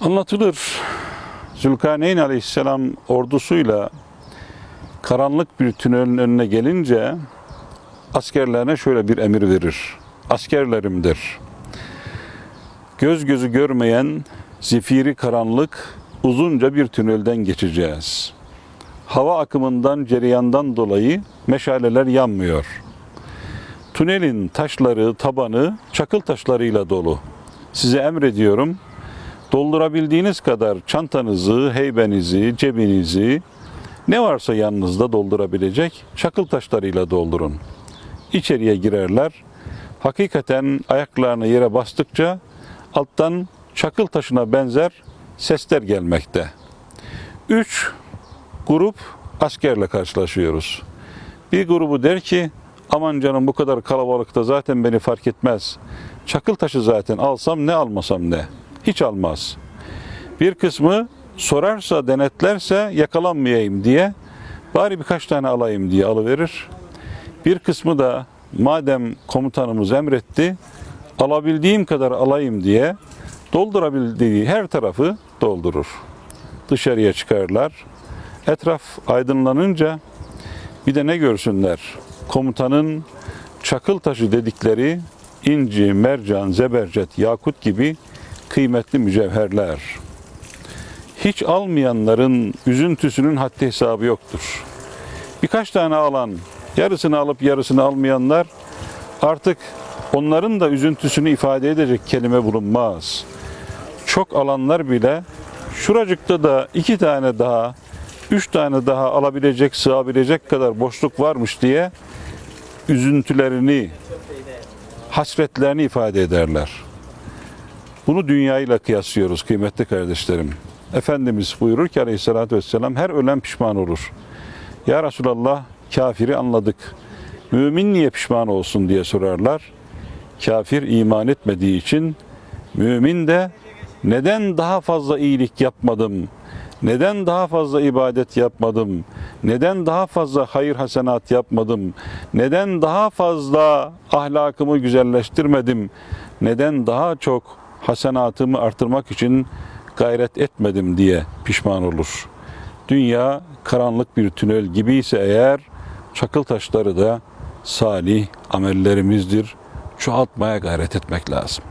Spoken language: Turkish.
Anlatılır. Zülkarneyn aleyhisselam ordusuyla karanlık bir tünelin önüne gelince askerlerine şöyle bir emir verir. Askerlerimdir. Göz gözü görmeyen zifiri karanlık uzunca bir tünelden geçeceğiz. Hava akımından, cereyandan dolayı meşaleler yanmıyor. Tünelin taşları, tabanı çakıl taşlarıyla dolu. Size emrediyorum, doldurabildiğiniz kadar çantanızı, heybenizi, cebinizi, ne varsa yanınızda doldurabilecek çakıl taşlarıyla doldurun. İçeriye girerler. Hakikaten ayaklarını yere bastıkça alttan çakıl taşına benzer sesler gelmekte. Üç grup askerle karşılaşıyoruz. Bir grubu der ki aman canım bu kadar kalabalıkta zaten beni fark etmez. Çakıl taşı zaten alsam ne almasam ne. Hiç almaz. Bir kısmı sorarsa denetlerse yakalanmayayım diye bari birkaç tane alayım diye alıverir. Bir kısmı da madem komutanımız emretti alabildiğim kadar alayım diye doldurabildiği her tarafı doldurur. Dışarıya çıkarlar. Etraf aydınlanınca bir de ne görsünler? Komutanın çakıl taşı dedikleri inci, mercan, zebercet, yakut gibi kıymetli mücevherler. Hiç almayanların üzüntüsünün haddi hesabı yoktur. Birkaç tane alan, yarısını alıp yarısını almayanlar artık onların da üzüntüsünü ifade edecek kelime bulunmaz. Çok alanlar bile şuracıkta da iki tane daha, üç tane daha alabilecek, sığabilecek kadar boşluk varmış diye üzüntülerini, hasretlerini ifade ederler. Bunu dünyayla kıyaslıyoruz kıymetli kardeşlerim. Efendimiz buyurur ki aleyhissalatü vesselam her ölen pişman olur. Ya Resulallah kafiri anladık. Mümin niye pişman olsun diye sorarlar. Kafir iman etmediği için mümin de neden daha fazla iyilik yapmadım? Neden daha fazla ibadet yapmadım? Neden daha fazla hayır hasenat yapmadım? Neden daha fazla ahlakımı güzelleştirmedim? Neden daha çok hasenatımı artırmak için gayret etmedim diye pişman olur. Dünya karanlık bir tünel gibi ise eğer çakıl taşları da salih amellerimizdir. Çoğaltmaya gayret etmek lazım.